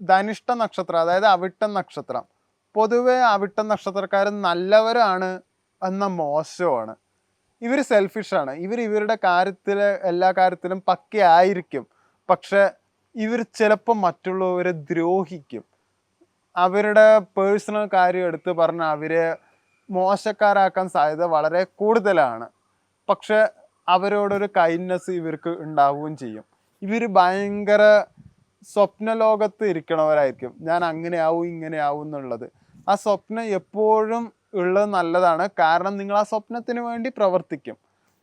ധനിഷ്ഠ നക്ഷത്രം അതായത് അവിട്ടം നക്ഷത്രം. പൊതുവെ അവിട്ടം നക്ഷത്രക്കാർ നല്ലവരാണ് എന്ന മോശമാണ്. ഇവർ സെൽഫിഷാണ് ഇവർ ഇവരുടെ കാര്യത്തിൽ എല്ലാ കാര്യത്തിലും പക്കയായിരിക്കും പക്ഷെ ഇവർ ചിലപ്പോൾ മറ്റുള്ളവരെ ദ്രോഹിക്കും. അവരുടെ പേഴ്സണൽ കാര്യം എടുത്ത് പറഞ്ഞാൽ അവരെ മോശക്കാരാക്കാൻ സാധ്യത വളരെ കൂടുതലാണ്. പക്ഷെ അവരോടൊരു കൈൻഡ്നെസ് ഇവർക്ക് ഉണ്ടാവുകയും ചെയ്യും. ഇവർ ഭയങ്കര സ്വപ്നലോകത്ത് ഇരിക്കണവരായിരിക്കും. ഞാൻ അങ്ങനെ ആവും ഇങ്ങനെ ആവും എന്നുള്ളത്. ആ സ്വപ്നം എപ്പോഴും ഉള്ളത് നല്ലതാണ്. കാരണം നിങ്ങൾ ആ സ്വപ്നത്തിന് വേണ്ടി പ്രവർത്തിക്കും.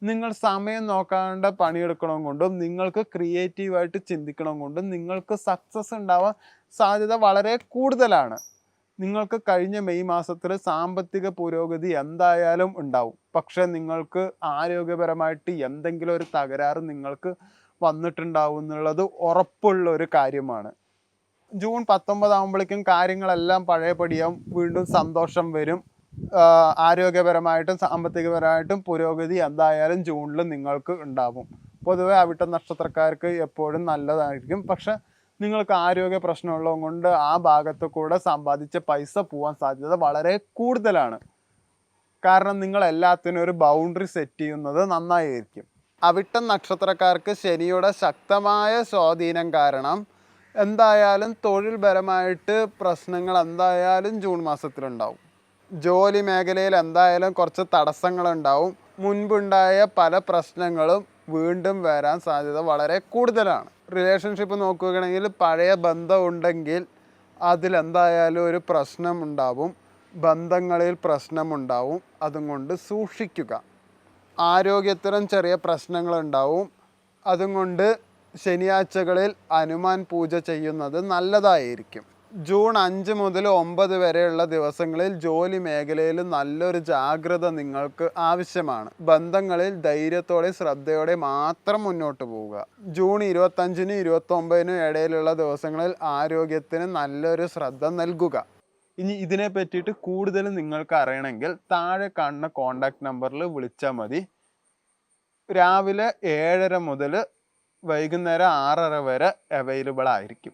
നിങ്ങൾ സമയം നോക്കാണ്ട് പണിയെടുക്കണം കൊണ്ടും നിങ്ങൾക്ക് ക്രിയേറ്റീവായിട്ട് ചിന്തിക്കണം കൊണ്ടും നിങ്ങൾക്ക് സക്സസ് ഉണ്ടാവാൻ സാധ്യത വളരെ കൂടുതലാണ്. നിങ്ങൾക്ക് കഴിഞ്ഞ മെയ് മാസത്തിൽ സാമ്പത്തിക പുരോഗതി എന്തായാലും ഉണ്ടാവും. പക്ഷെ നിങ്ങൾക്ക് ആരോഗ്യപരമായിട്ട് എന്തെങ്കിലും ഒരു തകരാറ് നിങ്ങൾക്ക് വന്നിട്ടുണ്ടാവും എന്നുള്ളത് ഉറപ്പുള്ള ഒരു കാര്യമാണ്. ജൂൺ പത്തൊമ്പതാകുമ്പോഴേക്കും കാര്യങ്ങളെല്ലാം പഴയപടിയാവും. വീണ്ടും സന്തോഷം വരും. ആരോഗ്യപരമായിട്ടും സാമ്പത്തികപരമായിട്ടും പുരോഗതി എന്തായാലും ജൂണിൽ നിങ്ങൾക്ക് ഉണ്ടാവും. പൊതുവെ അവിട്ട നക്ഷത്രക്കാർക്ക് എപ്പോഴും നല്ലതായിരിക്കും. പക്ഷെ നിങ്ങൾക്ക് ആരോഗ്യ പ്രശ്നമുള്ളത് കൊണ്ട് ആ ഭാഗത്ത് കൂടെ സമ്പാദിച്ച പൈസ പോവാൻ സാധ്യത വളരെ കൂടുതലാണ്. കാരണം നിങ്ങൾ എല്ലാത്തിനും ഒരു ബൗണ്ടറി സെറ്റ് ചെയ്യുന്നത് നന്നായിരിക്കും. അവിട്ടം നക്ഷത്രക്കാർക്ക് ശനിയുടെ ശക്തമായ സ്വാധീനം കാരണം എന്തായാലും തൊഴിൽപരമായിട്ട് പ്രശ്നങ്ങൾ എന്തായാലും ജൂൺ മാസത്തിലുണ്ടാവും. ജോലി മേഖലയിൽ എന്തായാലും കുറച്ച് തടസ്സങ്ങളുണ്ടാവും. മുൻപുണ്ടായ പല പ്രശ്നങ്ങളും വീണ്ടും വരാൻ സാധ്യത വളരെ കൂടുതലാണ്. റിലേഷൻഷിപ്പ് നോക്കുകയാണെങ്കിൽ പഴയ ബന്ധം ഉണ്ടെങ്കിൽ അതിലെന്തായാലും ഒരു പ്രശ്നമുണ്ടാവും ബന്ധങ്ങളിൽ പ്രശ്നമുണ്ടാവും അതും കൊണ്ട് സൂക്ഷിക്കുക. ആരോഗ്യത്തിനും ചെറിയ പ്രശ്നങ്ങളുണ്ടാവും. അതും കൊണ്ട് ശനിയാഴ്ചകളിൽ ഹനുമാൻ പൂജ ചെയ്യുന്നത് നല്ലതായിരിക്കും. ജൂൺ അഞ്ച് മുതൽ ഒമ്പത് വരെയുള്ള ദിവസങ്ങളിൽ ജോലി മേഖലയിൽ നല്ലൊരു ജാഗ്രത നിങ്ങൾക്ക് ആവശ്യമാണ്. ബന്ധങ്ങളിൽ ധൈര്യത്തോടെ ശ്രദ്ധയോടെ മാത്രം മുന്നോട്ട് പോവുക. ജൂൺ ഇരുപത്തഞ്ചിനും ഇരുപത്തൊമ്പതിനും ഇടയിലുള്ള ദിവസങ്ങളിൽ ആരോഗ്യത്തിന് നല്ലൊരു ശ്രദ്ധ നൽകുക. ഇനി ഇതിനെ പറ്റിയിട്ട് കൂടുതൽ നിങ്ങൾക്ക് അറിയണമെങ്കിൽ താഴെ കാണുന്ന കോണ്ടാക്ട് നമ്പറിൽ വിളിച്ചാൽ മതി. രാവിലെ ഏഴര മുതൽ വൈകുന്നേരം ആറര വരെ അവൈലബിൾ ആയിരിക്കും.